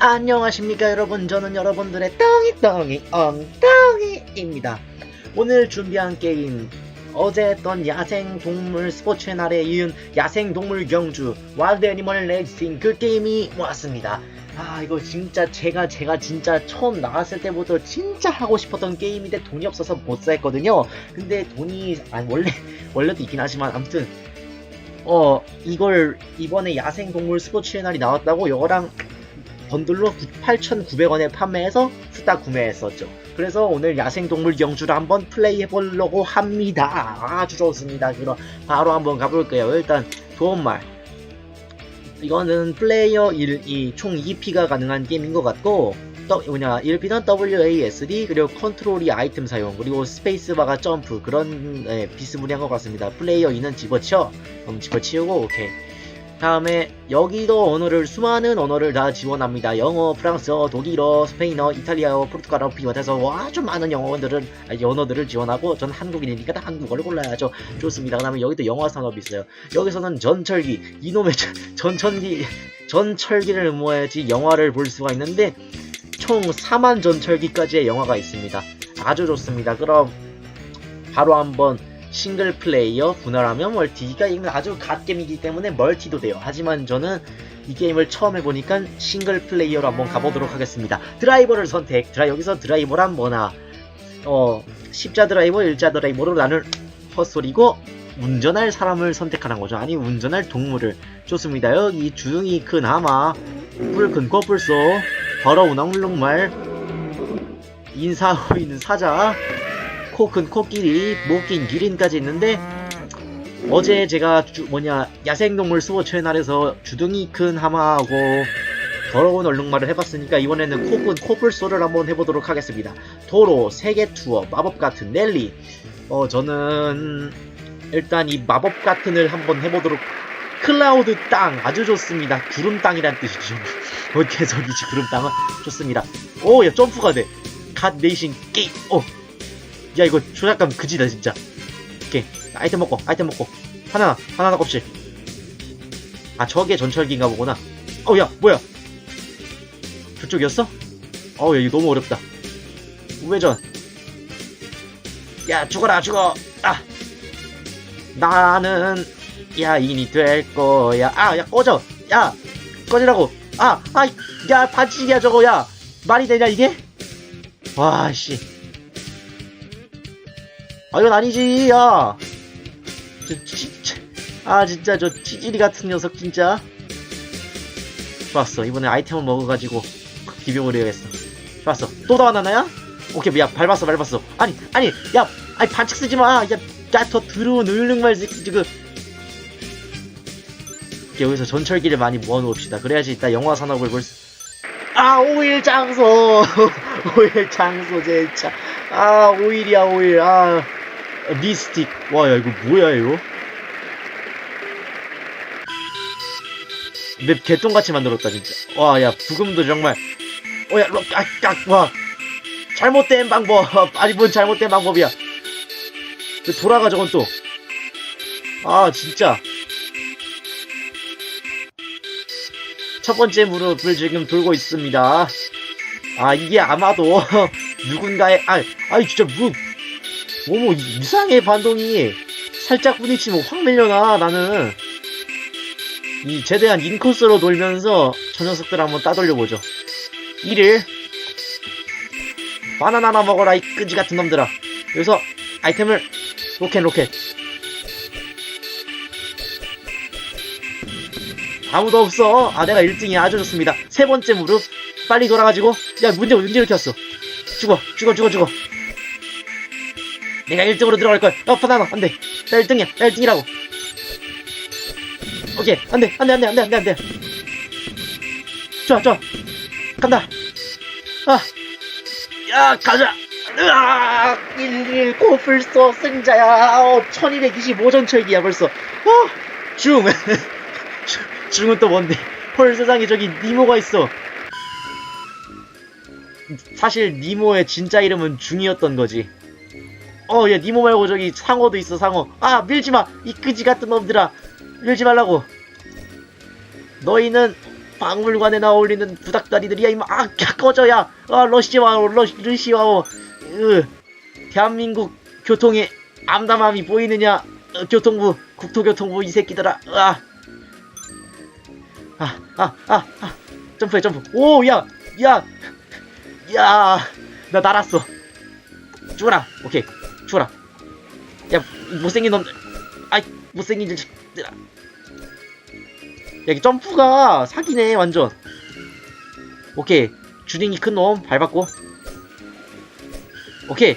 안녕하십니까 여러분. 저는 여러분들의 덩이덩이 엉덩이입니다. 오늘 준비한 게임 어제 했던 야생동물 스포츠 채널에 이은 야생동물 경주 와일드 애니멀 레이싱 그 게임이 왔습니다. 아 이거 진짜 제가 제가 진짜 처음 나왔을 때부터 진짜 하고 싶었던 게임인데 돈이 없어서 못 사 했거든요. 근데 돈이 아니 원래 원래도 있긴 하지만 아무튼 어 이걸 이번에 야생동물 스포츠 채널이 나왔다고? 이거랑 번들로 8,900원에 판매해서 후딱 구매했었죠. 그래서 오늘 야생동물 경주를 한번 플레이 해보려고 합니다. 아주 좋습니다. 그럼 바로 한번 가볼게요. 일단 도움말. 이거는 플레이어 1, 2, 총 2P가 가능한 게임인 것 같고 또 뭐냐 1P는 WASD 그리고 컨트롤이 아이템 사용 그리고 스페이스바가 점프 그런 네, 비스무리한 것 같습니다. 플레이어 2는 집어치워 그럼 집어치우고 오케이 다음에 여기도 언어를 수많은 언어를 다 지원합니다. 영어, 프랑스어, 독일어, 스페인어, 이탈리아어, 포르투갈어 비롯해서 아주 많은 영어들을 아니, 언어들을 지원하고 전 한국인이니까 다 한국어를 골라야죠. 좋습니다. 그다음에 여기도 영화 산업이 있어요. 여기서는 전철기 이놈의 전- 전천기 전철기를 모아야지 영화를 볼 수가 있는데 총 4만 전철기까지의 영화가 있습니다. 아주 좋습니다. 그럼 바로 한번 싱글 플레이어 분할하면 멀티가 이건 아주 갓겜이기 때문에 멀티도 돼요. 하지만 저는 이 게임을 처음 해보니까 싱글 플레이어로 한번 가보도록 하겠습니다. 드라이버를 선택. 드라 여기서 드라이버란 뭐나 어 십자 드라이버, 일자 드라이버로 나눌 헛소리고 운전할 사람을 선택하는 거죠. 아니 운전할 동물을 좋습니다. 여기 주둥이 큰 하마, 뿔큰 코뿔소, 더러운 엉룩말, 인사 보이는 사자, 코 큰 코끼리, 목 긴 기린까지 있는데 어제 제가 주- 뭐냐 야생동물 수호 채널에서 주둥이 큰 하마하고 더러운 얼룩말을 해봤으니까 이번에는 코큰 코뿔소를 한번 해보도록 하겠습니다. 도로, 세계 투어, 마법 같은 넬리. 어 저는 일단 이 마법 같은을 한번 해보도록. 클라우드 땅 아주 좋습니다. 구름 땅이란 뜻이죠. 어떻게 저기지 구름 땅은 좋습니다. 오, 야 점프가 돼. 갓 네이싱 게임. 어, 야 이거 조작감 그지다 진짜. 오케이. 아이템 먹고 아이템 먹고. 하나 하나 껍질. 아 저게 전철기인가 보구나. 어야 뭐야? 저쪽이었어? 어우 야 이거 너무 어렵다. 우회전. 야 죽어라 죽어. 아. 나는 야인이 될 거야. 아야 꺼져. 야 꺼지라고. 아아야 반칙이야 저거. 야 말이 되냐 이게? 와씨 아 이건 아니지 야. 저, 진짜 아 진짜 저 찌질이 같은 녀석 진짜. 좋았어. 이번에 아이템을 먹어가지고 비벼버려야겠어. 좋았어. 또 나왔나야? 오케이 야 밟았어 밟았어. 아니 아니 야 아니 반칙 쓰지 마. 야야더 더러운 새끼 지금. 여기서 전철기를 많이 모아놓읍시다. 그래야지 이따 영화 산업을 볼 수 아 오일 장소. 오일 장소 진짜 아 오일이야 오일. 아 미스틱. 와 야 이거 뭐야 이거? 맵 개똥같이 만들었다 진짜. 와 야 부금도 정말. 어야 아, 와. 잘못된 방법. 아니 뭔 잘못된 방법이야. 왜 돌아가 저건 또. 아 진짜. 첫 번째 무릎을 지금 돌고 있습니다. 아 이게 아마도 누군가의 아 아이 진짜 뭐 어머 이상해 반동이. 살짝 부딪히면 확 밀려나 나는. 이 최대한 인코스로 돌면서 저 녀석들 한번 따돌려보죠. 1일 바나나나 먹어라 이 끄지 같은 놈들아. 여기서 아이템을 로켓 로켓. 아무도 없어. 아 내가 1등이 아주 좋습니다. 세 번째 무릎. 빨리 돌아가지고. 야 문제 문제 일으켰어. 죽어 죽어 죽어 죽어 내가 1등으로 들어갈 거야. 어, 바나나, 안 돼. 나 1등이야. 나 1등이라고. 오케이. 안 돼, 안 돼, 안 돼, 안 돼, 안 돼, 안 돼. 좋아, 좋아. 간다. 아. 야, 가자. 으아! 11 코뿔소 승자야. 어, 1225전 철기야, 벌써. 어, 중. 중- 중은 또 뭔데? 헐, 세상에 저기 니모가 있어. 사실 니모의 진짜 이름은 중이었던 거지. 어, 야, 니모 말고 저기 상어도 있어, 상어. 아, 밀지 마! 이 끄지 같은 놈들아! 밀지 말라고! 너희는 박물관에 나어울리는 구닥다리들이야 이마 아 야, 꺼져 야 아 러시아워 러시 러시아워 으 대한민국 교통의 암담함이 보이느냐 어, 교통부 국토교통부 이 새끼들아 아. 아, 아, 아, 아, 점프해, 점프. 오, 야, 야, 야, 나 날았어. 죽어라. 오케이, 죽어라. 야, 이 못생긴 놈들. 아이, 못생긴 자식들아. 야, 이 점프가 사기네, 완전. 오케이, 주둥이 큰 놈 밟았고. 오케이.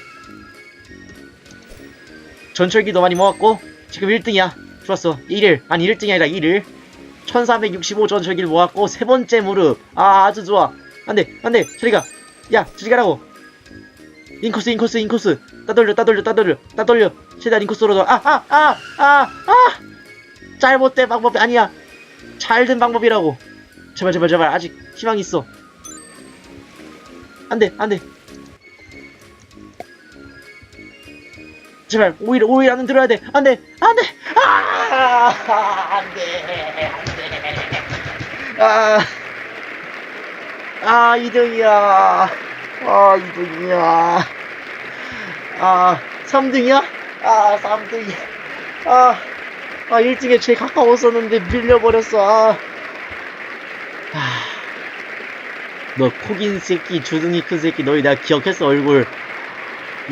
전철기도 많이 모았고, 지금 1등이야. 좋았어. 1일. 아니, 1등이 아니라 1일. 1365 전철기를 모았고, 세 번째 무릎. 아, 아주 좋아. 안 돼, 안 돼. 저리가. 야, 저리 가라고. 인코스, 인코스, 인코스. 따돌려, 따돌려, 따돌려, 따돌려. 최대한 인코스로 더. 아, 아, 아, 아, 아! 잘못된 방법이 아니야. 잘된 방법이라고. 제발, 제발, 제발. 아직 희망이 있어. 안 돼, 안 돼. 제발, 오히려, 오히려 안 들어야 돼. 안 돼, 안 돼. 아, 안 돼, 안 돼. 아, 아, 2등이야. 아, 2등이야. 아, 3등이야? 아, 3등이야. 아, 아, 1등에 제일 가까웠었는데 밀려버렸어. 아. 아. 너 코긴 새끼, 주둥이 큰 새끼, 너희 내가 기억했어, 얼굴.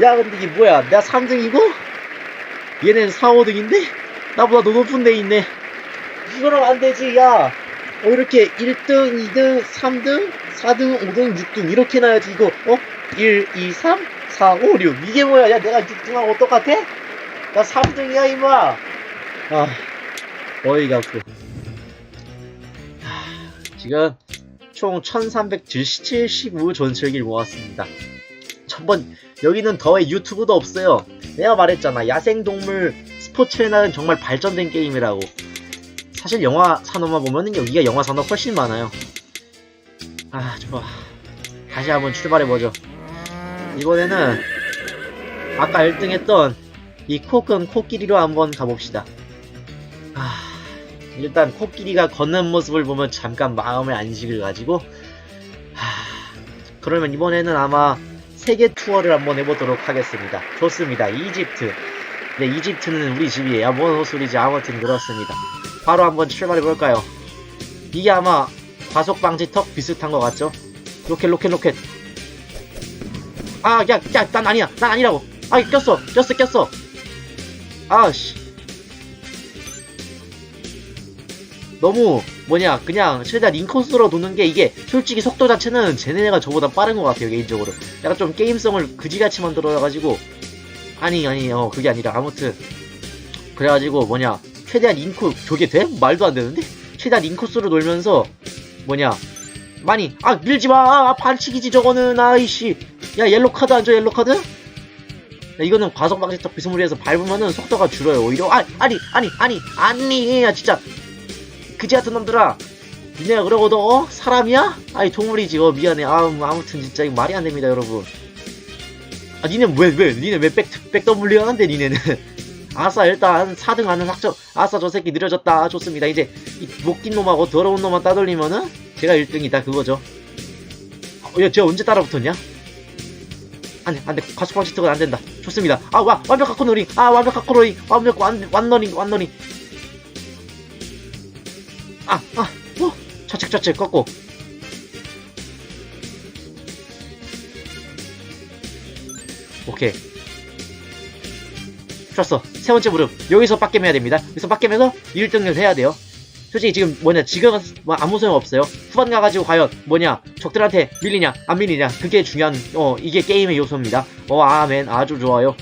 야, 근데 이게 뭐야? 내가 3등이고? 얘는 4, 5등인데? 나보다 더 높은 데 있네. 이거는 안 되지, 야. 어, 이렇게 1등, 2등, 3등, 4등, 5등, 6등 이렇게 놔야지 이거. 어? 1, 2, 3, 4, 5, 6 이게 뭐야? 야 내가 6등하고 똑같아? 나 3등이야 임마. 아 어이가 없고. 하, 지금 총 1375 전철기를 모았습니다. 첫번 여기는 더의 유튜브도 없어요. 내가 말했잖아. 야생동물 스포츠 채널은 정말 발전된 게임이라고. 사실 영화 산업만 보면은 여기가 영화 산업 훨씬 많아요. 아, 좋아. 다시 한번 출발해보죠. 이번에는 아까 1등 했던 이 코큰 코끼리로 한번 가봅시다. 아, 일단 코끼리가 걷는 모습을 보면 잠깐 마음의 안식을 가지고 아, 그러면 이번에는 아마 세계 투어를 한번 해보도록 하겠습니다. 좋습니다. 이집트. 네, 이집트는 우리 집이에요. 뭔 소리지? 아무튼 그렇습니다. 바로 한번 출발해 볼까요? 이게 아마 과속 방지턱 비슷한 것 같죠? 로켓 로켓 로켓 아, 야, 야, 난 아니야. 난 아니라고. 아, 꼈어. 꼈어, 꼈어. 아씨. 너무, 뭐냐, 그냥, 최대한 인코스로 도는 게 이게, 솔직히 속도 자체는 쟤네가 저보다 빠른 것 같아요, 개인적으로. 약간 좀 게임성을 그지같이 만들어가지고, 아니, 아니, 어, 그게 아니라, 아무튼. 그래가지고, 뭐냐, 최대한 인코, 저게 돼? 말도 안 되는데? 최대한 인코스로 놀면서, 뭐냐, 많이, 아, 밀지 마! 아, 반칙이지, 저거는, 아이씨. 야, 옐로 카드 안 줘, 옐로 카드? 야, 이거는 과속 방지턱 비스무리해서 밟으면은 속도가 줄어요, 오히려. 아, 아니, 아니, 아니, 아니, 야, 진짜. 그지 같은 놈들아. 니네가 그러고 도, 어? 사람이야? 아니, 동물이지, 어, 미안해. 아, 아무튼 진짜 이거 말이 안 됩니다, 여러분. 아, 니네 왜, 왜, 니네 왜 백, 백더블리 하는데, 니네는. 아싸, 일단 4등 하는 학점. 아싸, 저 새끼 느려졌다. 좋습니다. 이제, 이 못낀 놈하고 더러운 놈만 따돌리면은, 제가 1등이다, 그거죠. 어, 야, 쟤 언제 따라붙었냐? 안 돼, 안 돼. 과속 방지턱은 안 된다. 좋습니다. 아, 와, 완벽한 코너링. 아, 완벽한 코너링. 완벽, 완, 완너링, 완너링. 아, 아, 어, 좌측, 좌측, 꺾고. 오케이. 좋았어. 세 번째 무릎. 여기서 빡겜 해야 됩니다. 여기서 빡겜해서 1등을 해야 돼요. 솔직히 지금 뭐냐 지금은 뭐 아무 소용 없어요 후반 가가지고 과연 뭐냐 적들한테 밀리냐 안 밀리냐 그게 중요한 어 이게 게임의 요소입니다 어 아멘 아주 좋아요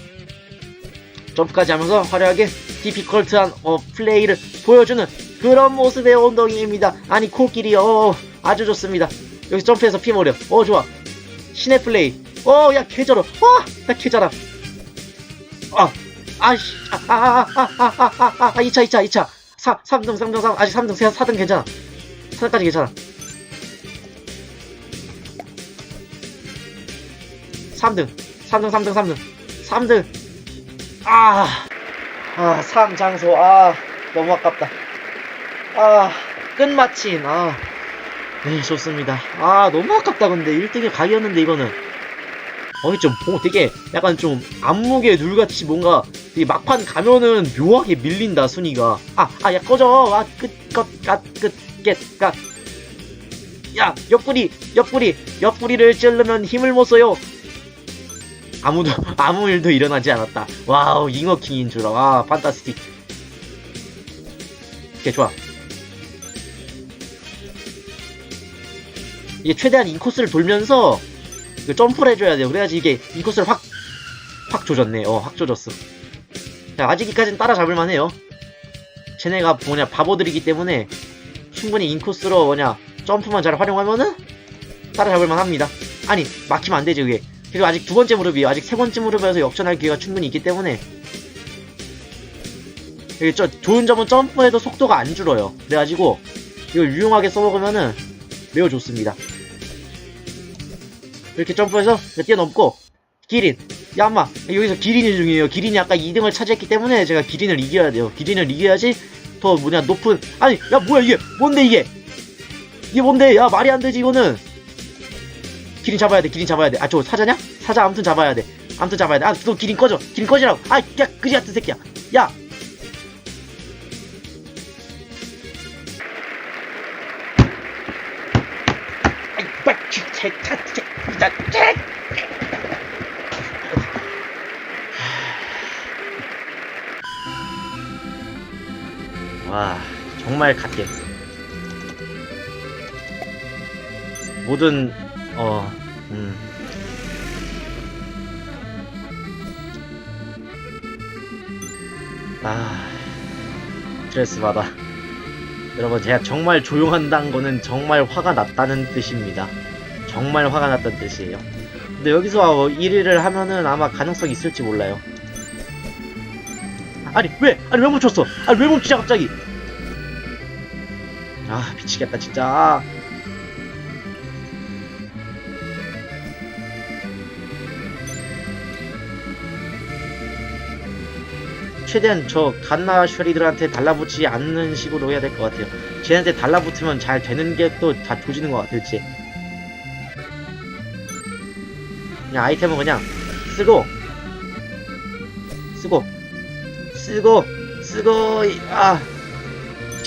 점프까지 하면서 화려하게 디피컬트한 어 플레이를 보여주는 그런 모습의 엉덩이입니다 아니 코끼리 어 아주 좋습니다 여기 점프해서 피 모려 어 좋아 신의 플레이 어야 캐져라 와나 개저라 아 아이씨 아아아아아아아 2차 2차 2차 3, 3등, 3등, 3, 아직 3등, 4등 괜찮아. 4등까지 괜찮아. 3등, 3등, 3등, 3등, 3등. 아, 아, 3 장소, 아, 너무 아깝다. 아, 끝마친, 아, 네, 좋습니다. 아, 너무 아깝다, 근데. 1등에 각이었는데, 이거는. 어이, 좀, 뭐, 되게, 약간 좀, 안무게 눌같이 뭔가, 되게 막판 가면은 묘하게 밀린다, 순위가. 아, 아, 야, 꺼져. 아, 끝, 것, 갓, 끝, 겟, 갓. 야, 옆구리, 옆구리, 옆구리를 찌르면 힘을 못 써요. 아무도, 아무 일도 일어나지 않았다. 와우, 잉어킹인 줄 알아. 와, 판타스틱. 오케이, 좋아. 이게 최대한 인코스를 돌면서 그 점프를 해줘야 돼요. 그래야지 이게 인코스를 확, 확 조졌네. 어, 확 조졌어. 자, 아직까지는 따라잡을만 해요. 쟤네가 뭐냐, 바보들이기 때문에 충분히 인코스로 뭐냐, 점프만 잘 활용하면은 따라잡을만 합니다. 아니, 막히면 안 되지, 그게. 그리고 아직 두 번째 무릎이에요. 아직 세 번째 무릎에서 역전할 기회가 충분히 있기 때문에. 이게 저, 좋은 점은 점프해도 속도가 안 줄어요. 그래가지고, 이걸 유용하게 써먹으면은 매우 좋습니다. 이렇게 점프해서 뛰어넘고 기린 야 엄마. 여기서 기린이 중요해요. 기린이 아까 2등을 차지했기 때문에 제가 기린을 이겨야 돼요. 기린을 이겨야지 더 뭐냐 높은. 아니 야 뭐야 이게? 뭔데 이게? 이게 뭔데? 야 말이 안 되지 이거는. 기린 잡아야 돼 기린 잡아야 돼아 저 사자냐? 사자 아무튼 잡아야 돼. 아무튼 잡아야 돼아너 기린 꺼져. 기린 꺼지라고. 아야 그지 같은 새끼야. 야 정말 갓게. 모든, 어, 음. 아, 스트레스 받아. 여러분, 제가 정말 조용한다는 거는 정말 화가 났다는 뜻입니다. 정말 화가 났다는 뜻이에요. 근데 여기서 1위를 하면은 아마 가능성이 있을지 몰라요. 아니, 왜? 아니, 왜 멈췄어? 아니, 왜 멈추냐, 갑자기? 아, 미치겠다, 진짜. 최대한 저 갓나 쉐리들한테 달라붙지 않는 식으로 해야 될 것 같아요. 쟤한테 달라붙으면 잘 되는 게 또 다 조지는 것 같아요, 쟤. 그냥 아이템은 그냥 쓰고 쓰고 쓰고 쓰고 이- 아.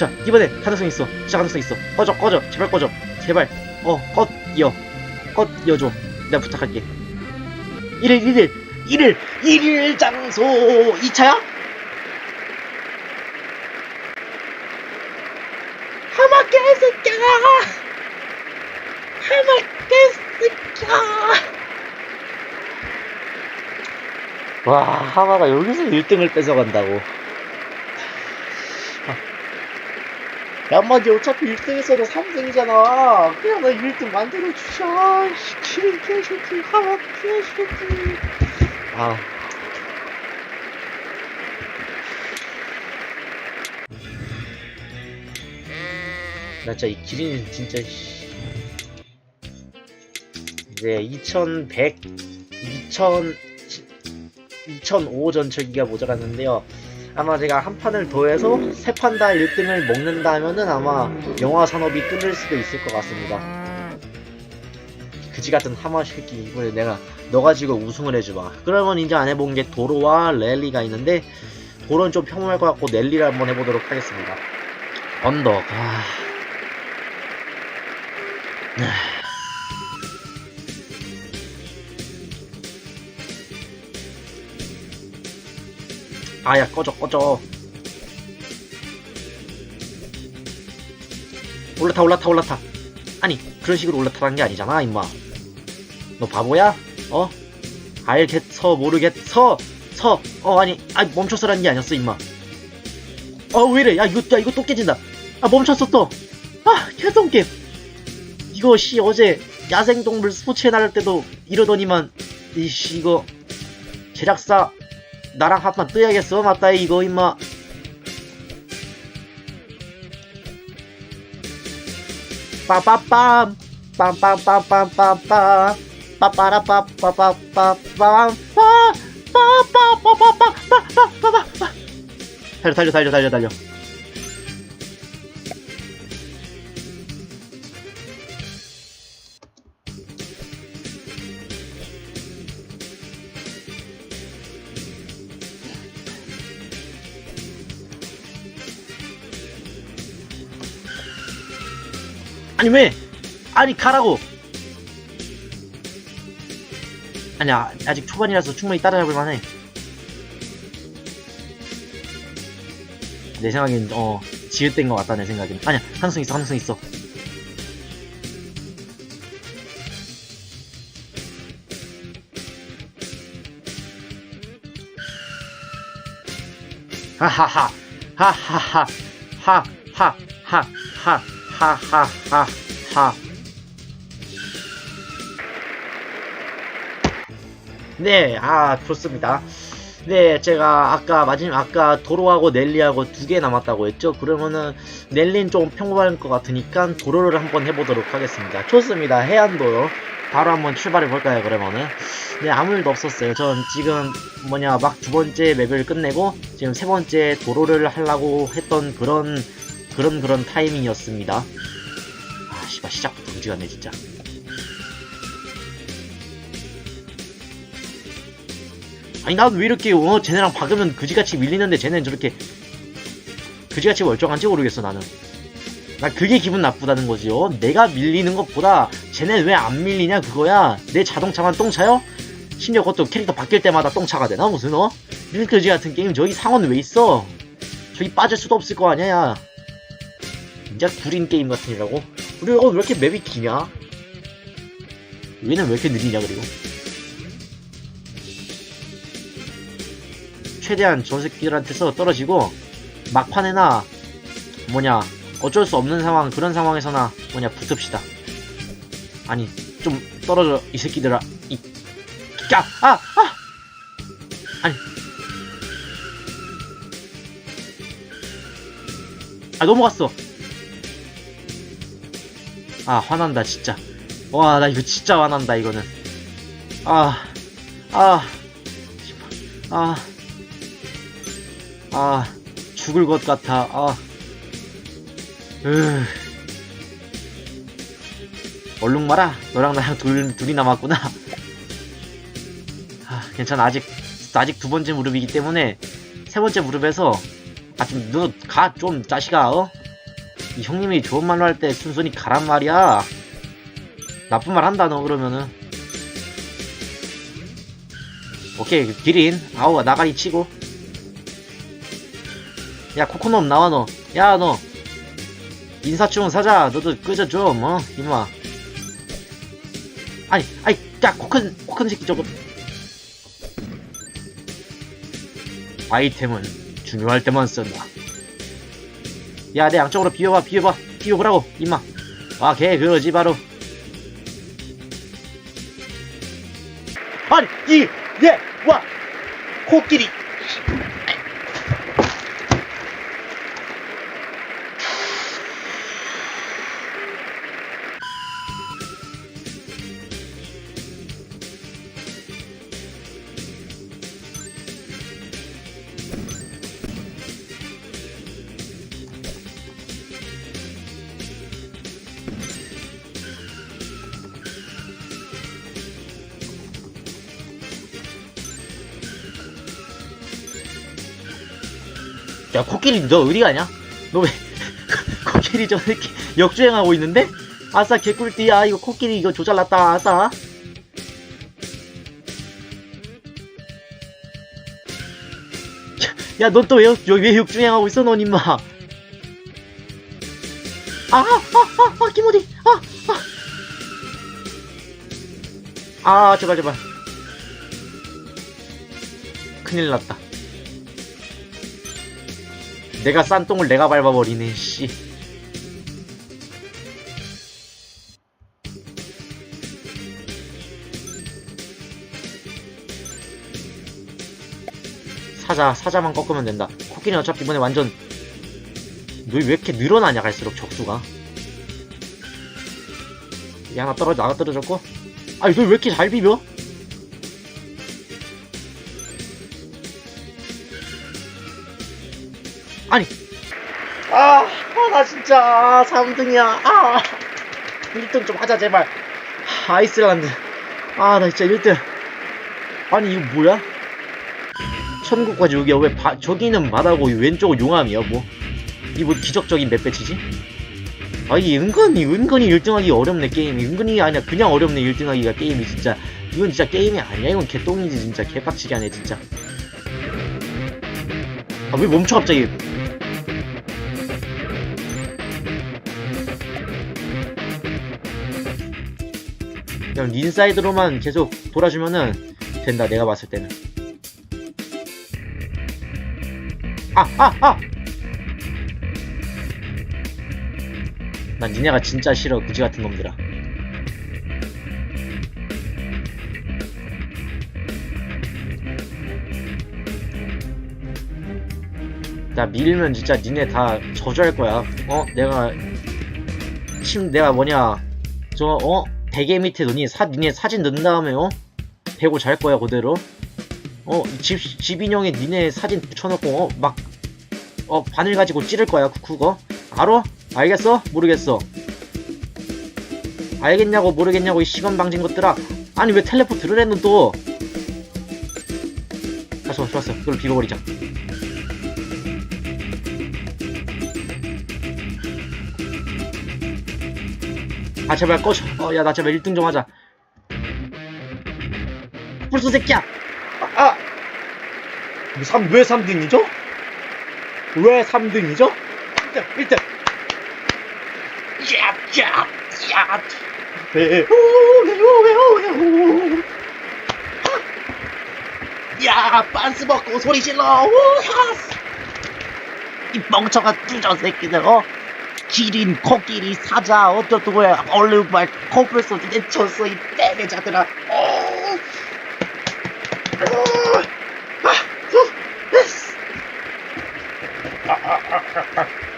자 이번에 가능성 있어. 진짜 가능성 있어. 꺼져 꺼져. 제발 꺼져. 제발. 어 꺼여. 꺼여줘. 내가 부탁할게. 1일 1일. 1일 1일 장소. 2차야? 하마 개새끼야 하마 개새끼야 와 하마가 여기서 1등을 뺏어간다고 양마지 어차피 1등에서도 3등이잖아. 그냥 나 1등 만들어주자. 기린 개새끼 하마 개새끼 아. 나 진짜 이 기린 진짜 씨. 이제 2100 2000 2005 전체기가 모자랐는데요. 아마 제가 한 판을 더해서 세 판 다 1등을 먹는다 하면은 아마 영화 산업이 뚫릴 수도 있을 것 같습니다. 그지 같은 하마 새끼 이번에 내가 너 가지고 우승을 해줘봐. 그러면 이제 안 해본 게 도로와 랠리가 있는데 도로는 좀 평범할 것 같고 랠리를 한번 해보도록 하겠습니다. 언덕. 아... 아야 꺼져 꺼져. 올라타 올라타 올라타. 아니 그런 식으로 올라타라는 게 아니잖아 임마. 너 바보야? 어? 알겠어 모르겠어? 서! 어 아니 아 멈췄어라는 게 아니었어 임마. 어 왜이래? 야 이거 야 이거 또 깨진다. 아 멈췄어 또아 개똥겜 이거 씨 어제 야생동물 스포츠에 나갈 때도 이러더니만 이씨 이거 제작사 나랑 한판 떠야겠어 맞다 이거 임마 빠빠빰 빰빰빰빰빰빰 빠빠라빠 빠빠빠빰 빠빠빠빠빠빠빠빠빠 달려 달려 달려 달려 달려 아니 왜? 아니 가라고. 아니야 아직 초반이라서 충분히 따라잡을 만해. 내 생각엔 어 지읒된 것 같다 내 생각엔. 아니야 가능성 있어 가능성 있어. 하하하 하하하 하하하 하하 하하하 네, 아 좋습니다. 네, 제가 아까 마지막 아까 도로하고 넬리하고 두 개 남았다고 했죠. 그러면은 넬리는 좀 평범할 것 같으니까 도로를 한번 해보도록 하겠습니다. 좋습니다. 해안도로 바로 한번 출발해 볼까요? 그러면은 네 아무 일도 없었어요. 전 지금 뭐냐 막 두 번째 맵을 끝내고 지금 세 번째 도로를 하려고 했던 그런 그런 그런 타이밍이었습니다. 아 씨발 시작부터 무지가네 진짜. 아니 난 왜 이렇게 어 쟤네랑 박으면 그지같이 밀리는데 쟤네는 저렇게 그지같이 멀쩡한지 모르겠어 나는 나 그게 기분 나쁘다는 거지 요 내가 밀리는 것보다 쟤네 왜 안 밀리냐 그거야 내 자동차만 똥차요? 심지어 그것도 캐릭터 바뀔 때마다 똥차가 되나 무슨 어? 밀크지 같은 게임 저기 상원 왜 있어 저기 빠질 수도 없을 거 아니야 야 진짜 구린 게임 같으니라고 그리고 왜 이렇게 맵이 기냐 얘는 왜 이렇게 느리냐 그리고 최대한 저 새끼들한테서 떨어지고 막판에나 뭐냐 어쩔 수 없는 상황 그런 상황에서나 뭐냐 붙읍시다 아니 좀 떨어져 이 새끼들아 이 야! 아! 아! 아니 아 넘어갔어 아 화난다 진짜 와 나 이거 진짜 화난다 이거는 아 아, 아, 아, 죽을 것 같아. 아, 으, 얼룩 마라. 너랑 나랑 둘, 둘이 남았구나. 아, 괜찮아. 아직, 아직 두 번째 무릎이기 때문에 세 번째 무릎에서 아, 좀, 너, 가, 좀, 자식아, 어? 이 형님이 좋은 말로 할 때 순순히 가란 말이야. 나쁜 말 한다, 너, 그러면은. 오케이, 기린. 아우, 나가리 치고. 야, 코코넛 나와, 너. 야, 너. 인사충 사자. 너도 끄져 좀, 어? 이마. 아니, 아니, 야, 코큰, 코큰 새끼 저거. 아이템은 중요할 때만 쓴다. 야, 내 양쪽으로 비워봐, 비워봐, 비워보라고, 임마. 아, 걔, 그러지, 바로. 아니, 이, 예, 와, 코끼리. 야, 코끼리, 너 어디 가냐? 너 왜, 코끼리 저 이렇게 역주행하고 있는데? 아싸, 개꿀띠야. 이거 코끼리 이거 조잘났다. 아싸. 야, 넌또 왜, 왜 역주행하고 있어, 넌 임마. 아, 아, 아, 아. 아, 아. 아, 제발, 제발. 큰일 났다. 내가 싼 똥을 내가 밟아버리네, 씨. 사자, 사자만 꺾으면 된다. 코끼리는 어차피 이번에 완전, 너 왜 이렇게 늘어나냐, 갈수록 적수가. 이게 하나 떨어져, 나가 떨어졌고. 아니, 너왜 이렇게 잘 비벼? 아니. 아, 아, 나 진짜, 아, 3등이야. 아, 1등 좀 하자, 제발. 아, 아이슬란드. 아, 나 진짜 1등. 아니, 이거 뭐야? 천국까지 여기야. 왜 바, 저기는 바다고 왼쪽은 용암이야, 뭐. 이 뭐 기적적인 맵 배치지? 아, 이 은근히, 은근히 1등하기 어렵네, 게임이. 은근히 아니야. 그냥 어렵네, 1등하기가 게임이, 진짜. 이건 진짜 게임이 아니야. 이건 개똥이지, 진짜. 개빡치게 하네, 진짜. 아, 왜 멈춰, 갑자기. 그냥 인사이드로만 계속 돌아주면은 된다, 내가 봤을 때는. 아, 아, 아! 난 니네가 진짜 싫어, 그지 같은 놈들아. 나 밀면 진짜 니네 다 저주할 거야. 어? 내가 침 내가 뭐냐 저 어? 베개 밑에 너니 사 니네 사진 넣은 다음에 어? 대고 잘 거야 그대로. 어? 집 집 인형에 니네 사진 붙여놓고 어? 막 어, 바늘 가지고 찌를 거야, 쿠쿠거. 알아? 알겠어? 모르겠어. 알겠냐고, 모르겠냐고, 이 시간 방진 것들아. 아니, 왜 텔레포트를 했노, 또? 아, 좋았어, 좋았어. 그걸 비워버리자. 아, 제발 꺼져. 어, 야, 나 제발 1등 좀 하자. 불쏘 새끼야! 아! 아! 3, 왜 3등이죠? 왜 3등이죠? 1등, 1등. 야, 야, 야. 배우, 배우, 배우, 배우. 야, 빤스 먹고 소리 질러. 우, 야스. 이 멍청한 뚜저 새끼들, 어? 기린, 코끼리, 사자, 어쩌고, 야 얼른 말, 코뿔 소리 내쳤어, 이 떼내자들아. 어. 어.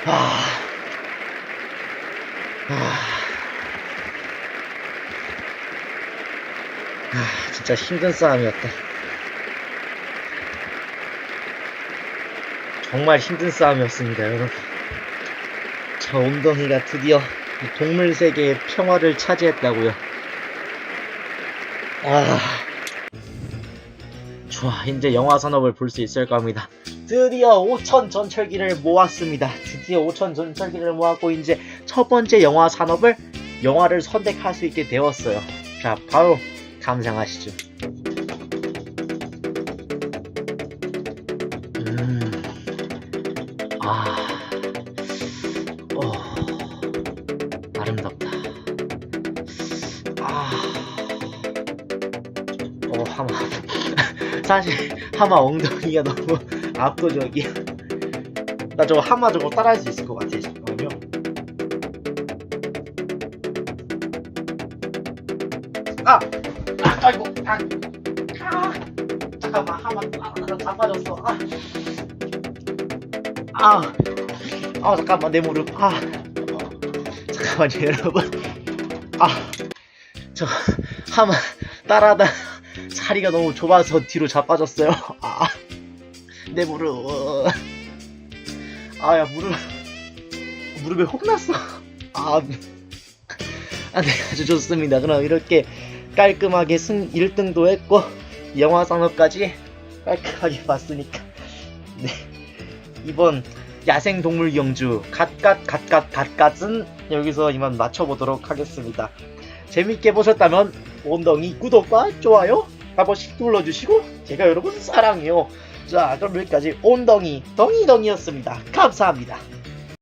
아. 아, 아, 아, 진짜 힘든 싸움이었다. 정말 힘든 싸움이었습니다, 여러분. 저 웅덩이가 드디어 이 동물 세계의 평화를 차지했다고요. 아, 좋아, 이제 영화 산업을 볼 수 있을 겁니다. 드디어 5천 전철기를 모았습니다. 드디어 5천 전철기를 모았고 이제 첫 번째 영화 산업을 영화를 선택할 수 있게 되었어요. 자, 바로 감상하시죠. 사실 하마 엉덩이가 너무 압도적이야. 나 저거 하마 저거 따라할 수 있을 것 같아. 잠깐만요. 아! 아! 아이고! 아! 아! 잠깐만 하마 아, 나 자빠졌어. 아! 아! 아 잠깐만 내 무릎. 아! 잠깐만요 여러분. 아! 저 하마 따라다 자리가 너무 좁아서 뒤로 자빠졌어요. 아! 내 무릎. 아, 야, 무릎. 무릎에 혹났어. 아, 아, 네, 아주 좋습니다. 그럼 이렇게 깔끔하게 승 1등도 했고, 영화 산업까지 깔끔하게 봤으니까. 네. 이번 야생 동물 경주, 갓갓, 갓갓, 갓갓은 여기서 이만 마쳐보도록 하겠습니다. 재밌게 보셨다면, 온덩이 구독과 좋아요 한 번씩 눌러주시고, 제가 여러분 사랑해요. 자, 그럼 여기까지 온덩이 덩이덩이였습니다. 감사합니다.